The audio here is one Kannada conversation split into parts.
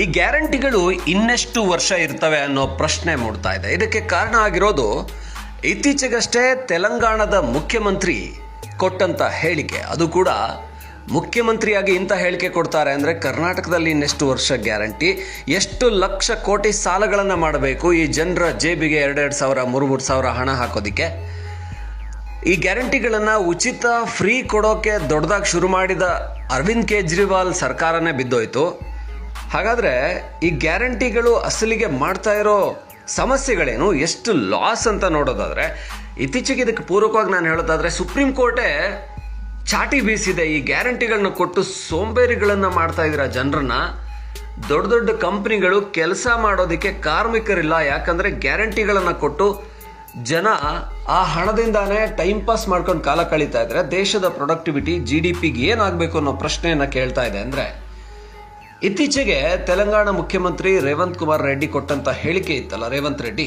ಈ ಗ್ಯಾರಂಟಿಗಳು ಇನ್ನೆಷ್ಟು ವರ್ಷ ಇರ್ತವೆ ಅನ್ನೋ ಪ್ರಶ್ನೆ ಮೂಡ್ತಾ ಇದೆ. ಇದಕ್ಕೆ ಕಾರಣ ಆಗಿರೋದು ಇತ್ತೀಚೆಗಷ್ಟೇ ತೆಲಂಗಾಣದ ಮುಖ್ಯಮಂತ್ರಿ ಕೊಟ್ಟಂತ ಹೇಳಿಕೆ. ಅದು ಕೂಡ ಮುಖ್ಯಮಂತ್ರಿಯಾಗಿ ಇಂಥ ಹೇಳಿಕೆ ಕೊಡ್ತಾರೆ ಅಂದರೆ ಕರ್ನಾಟಕದಲ್ಲಿ ಇನ್ನೆಷ್ಟು ವರ್ಷ ಗ್ಯಾರಂಟಿ? ಎಷ್ಟು ಲಕ್ಷ ಕೋಟಿ ಸಾಲಗಳನ್ನು ಮಾಡಬೇಕು ಈ ಜನರ ಜೇಬಿಗೆ ಎರಡೆರಡು ಸಾವಿರ ಮೂರು ಮೂರು ಸಾವಿರ ಹಣ ಹಾಕೋದಕ್ಕೆ? ಈ ಗ್ಯಾರಂಟಿಗಳನ್ನು ಉಚಿತ, ಫ್ರೀ ಕೊಡೋಕೆ ದೊಡ್ಡದಾಗಿ ಶುರು ಮಾಡಿದ ಅರವಿಂದ್ ಕೇಜ್ರಿವಾಲ್ ಸರ್ಕಾರನೇ ಬಿದ್ದೋಯ್ತು. ಹಾಗಾದರೆ ಈ ಗ್ಯಾರಂಟಿಗಳು ಅಸಲಿಗೆ ಮಾಡ್ತಾ ಇರೋ ಸಮಸ್ಯೆಗಳೇನು? ಎಷ್ಟು ಲಾಸ್ ಅಂತ ನೋಡೋದಾದರೆ, ಇತ್ತೀಚೆಗೆ ಇದಕ್ಕೆ ಪೂರಕವಾಗಿ ನಾನು ಹೇಳೋದಾದರೆ, ಸುಪ್ರೀಂ ಕೋರ್ಟೇ ಚಾಟಿ ಬೀಸಿದೆ. ಈ ಗ್ಯಾರಂಟಿಗಳನ್ನ ಕೊಟ್ಟು ಸೋಂಬೇರಿಗಳನ್ನು ಮಾಡ್ತಾ ಇದ್ದೀರಾ ಜನರನ್ನ? ದೊಡ್ಡ ದೊಡ್ಡ ಕಂಪ್ನಿಗಳು ಕೆಲಸ ಮಾಡೋದಕ್ಕೆ ಕಾರ್ಮಿಕರಿಲ್ಲ. ಯಾಕಂದರೆ ಗ್ಯಾರಂಟಿಗಳನ್ನು ಕೊಟ್ಟು ಜನ ಆ ಹಣದಿಂದಾನೇ ಟೈಮ್ ಪಾಸ್ ಮಾಡ್ಕೊಂಡು ಕಾಲ ಕಳೀತಾ ಇದ್ದಾರೆ ದೇಶದ ಪ್ರೊಡಕ್ಟಿವಿಟಿ ಜಿ ಡಿ ಪಿಗೆ ಏನಾಗಬೇಕು ಅನ್ನೋ ಪ್ರಶ್ನೆಯನ್ನು ಕೇಳ್ತಾ ಇದೆ. ಅಂದರೆ ಇತ್ತೀಚೆಗೆ ತೆಲಂಗಾಣ ಮುಖ್ಯಮಂತ್ರಿ ರೇವಂತ್ ಕುಮಾರ್ ರೆಡ್ಡಿ ಕೊಟ್ಟಂತ ಹೇಳಿಕೆ ಇತ್ತಲ್ಲ, ರೇವಂತ್ ರೆಡ್ಡಿ?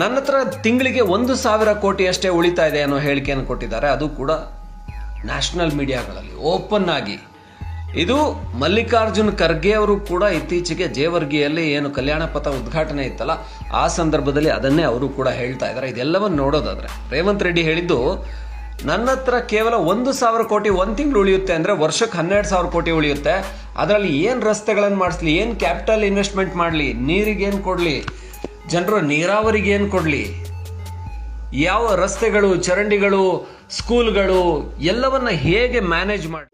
ನನ್ನ ಹತ್ರ ತಿಂಗಳಿಗೆ ಒಂದು ಸಾವಿರ ಕೋಟಿ ಅಷ್ಟೇ ಉಳಿತಾ ಇದೆ ಅನ್ನೋ ಹೇಳಿಕೆಯನ್ನು ಕೊಟ್ಟಿದ್ದಾರೆ. ಅದು ಕೂಡ ನ್ಯಾಷನಲ್ ಮೀಡಿಯಾಗಳಲ್ಲಿ ಓಪನ್ ಆಗಿ. ಇದು ಮಲ್ಲಿಕಾರ್ಜುನ್ ಖರ್ಗೆ ಅವರು ಕೂಡ ಇತ್ತೀಚೆಗೆ ಜೇವರ್ಗಿಯಲ್ಲಿ ಏನು ಕಲ್ಯಾಣ ಪಥ ಉದ್ಘಾಟನೆ ಇತ್ತಲ್ಲ, ಆ ಸಂದರ್ಭದಲ್ಲಿ ಅದನ್ನೇ ಅವರು ಕೂಡ ಹೇಳ್ತಾ ಇದ್ದಾರೆ. ಇದೆಲ್ಲವನ್ನು ನೋಡೋದಾದ್ರೆ, ರೇವಂತ್ ರೆಡ್ಡಿ ಹೇಳಿದ್ದು, ನನ್ನ ಹತ್ರ ಕೇವಲ ಒಂದು ಸಾವಿರ ಕೋಟಿ ಒಂದು ತಿಂಗಳು ಉಳಿಯುತ್ತೆ ಅಂದರೆ ವರ್ಷಕ್ಕೆ ಹನ್ನೆರಡು ಸಾವಿರ ಕೋಟಿ ಉಳಿಯುತ್ತೆ. ಅದರಲ್ಲಿ ಏನು ರಸ್ತೆಗಳನ್ನು ಮಾಡಿಸ್ಲಿ, ಏನು ಕ್ಯಾಪಿಟಲ್ ಇನ್ವೆಸ್ಟ್ಮೆಂಟ್ ಮಾಡಲಿ, ನೀರಿಗೆ ಏನು ಕೊಡಲಿ, ಜನರು ನೀರಾವರಿಗೆ ಏನು ಕೊಡಲಿ, ಯಾವ ರಸ್ತೆಗಳು, ಚರಂಡಿಗಳು ಸ್ಕೂಲ್ಗಳು ಎಲ್ಲವನ್ನ ಹೇಗೆ ಮ್ಯಾನೇಜ್ ಮಾಡಿ